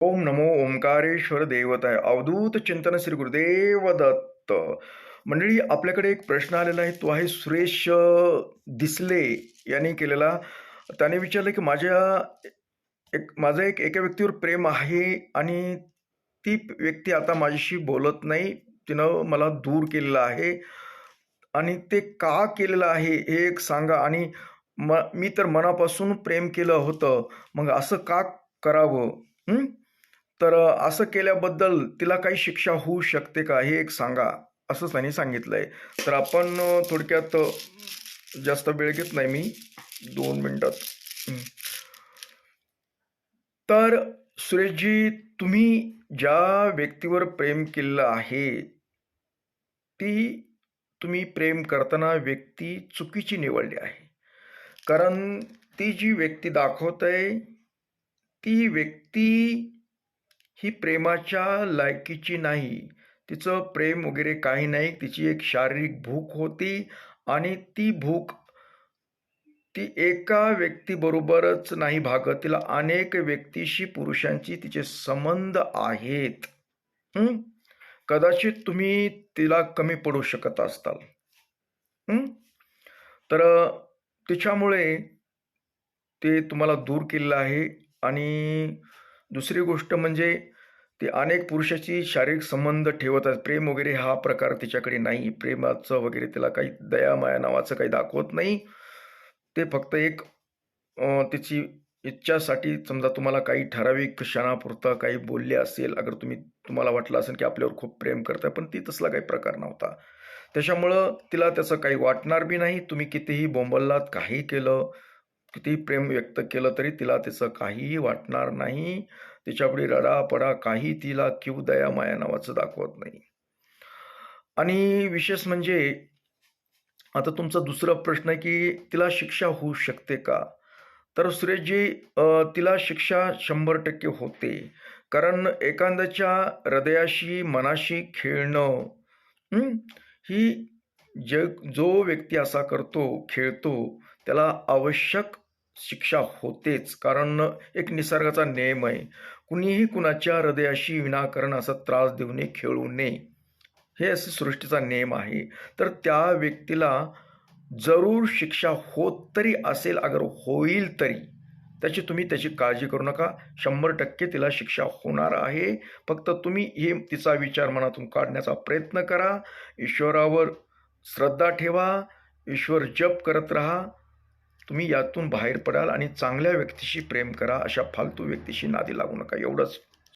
ओम नमो ओंकारेश्वर देवताय. अवधूत चिंतन श्री गुरुदेव दत्त मंडळी आपल्याकडे एक प्रश्न आलेला आहे. तो आहे सुरेश दिसले यांनी केलेला. त्याने विचारलं की माझ्या एक माझं एक एका व्यक्तीवर प्रेम आहे आणि ती व्यक्ती आता माझ्याशी बोलत नाही. तिनं मला दूर केलेलं आहे आणि ते का केलेलं आहे हे एक सांगा. आणि म मी तर मनापासून प्रेम केलं होतं. मग असं का करावं? तर असं केल्याबद्दल तिला काही शिक्षा होऊ शकते का हे एक सांगा असं त्यांनी सांगितलं आहे तर आपण थोडक्यात जास्त वेळ घेत नाही मी. दोन मिनटात. तर सुरेशजी तुम्ही ज्या व्यक्तीवर प्रेम केलेलं आहे ती तुम्ही प्रेम करताना व्यक्ती चुकीची निवडली आहे. कारण ती जी व्यक्ती दाखवत आहे ती व्यक्ती ही प्रेमाच्या लायकीची नाही. तिचं प्रेम वगैरे काही नाही. तिची एक शारीरिक भूक होती आणि ती भूक ती एका व्यक्तीबरोबरच नाही भागत. तिला अनेक व्यक्तीशी पुरुषांची तिचे संबंध आहेत. कदाचित तुम्ही तिला कमी पडू शकत असताल. तर तिच्यामुळे ते तुम्हाला दूर केलेलं आहे आणि दुसरी गोष्ट म्हणजे ती अनेक पुरुषाची शारीरिक संबंध ठेवत आहेत. प्रेम वगैरे हा प्रकार तिच्याकडे नाही. प्रेमाचं वगैरे तिला काही दयामाया नावाचं काही दाखवत नाही. ते फक्त एक तिची इच्छासाठी समजा तुम्हाला काही ठराविक क्षणापुरतं काही बोलले असेल अगर तुम्ही तुम्हाला वाटलं असेल की आपल्यावर खूप प्रेम करताय पण ती तसला काही प्रकार नव्हता. त्याच्यामुळं तिला त्याचं काही वाटणार बी नाही. तुम्ही कितीही बोंबललात काही केलं कितीही प्रेम व्यक्त केलं तरी तिला त्याचं काहीही वाटणार नाही. तिच्यापुढे रडापडा काही तिला किव दया माया नावाचं दाखवत नाही. आणि विशेष म्हणजे आता तुमचा दुसरा प्रश्न आहे की तिला शिक्षा होऊ शकते का? तर सुरेशजी तिला शिक्षा शंभर टक्के होते. कारण एखाद्याच्या हृदयाशी मनाशी खेळणं ही जग जो व्यक्ती असा करतो खेळतो त्याला आवश्यक शिक्षा होतेच कारण एक निसर्गाचा नियम आहे. कुणीही कुणाच्या हृदयाशी विनाकारण असा त्रास देऊ नये खेळू नये. हे असे सृष्टीचा नियम आहे. तर त्या व्यक्तीला जरूर शिक्षा होत तरी असेल अगर होईल तरी. त्याची तुम्ही त्याची काळजी करू नका. शंभर टक्के तिला शिक्षा होणार आहे. फक्त तुम्ही हे तिचा विचार मनातून काढण्याचा प्रयत्न करा. ईश्वरावर श्रद्धा ठेवा. ईश्वर जप करत राहा. तुम्ही यातून बाहेर पडाल आणि चांगल्या व्यक्तीशी प्रेम करा अशा फालतू व्यक्तीशी नादी लागू नका. एवढंच.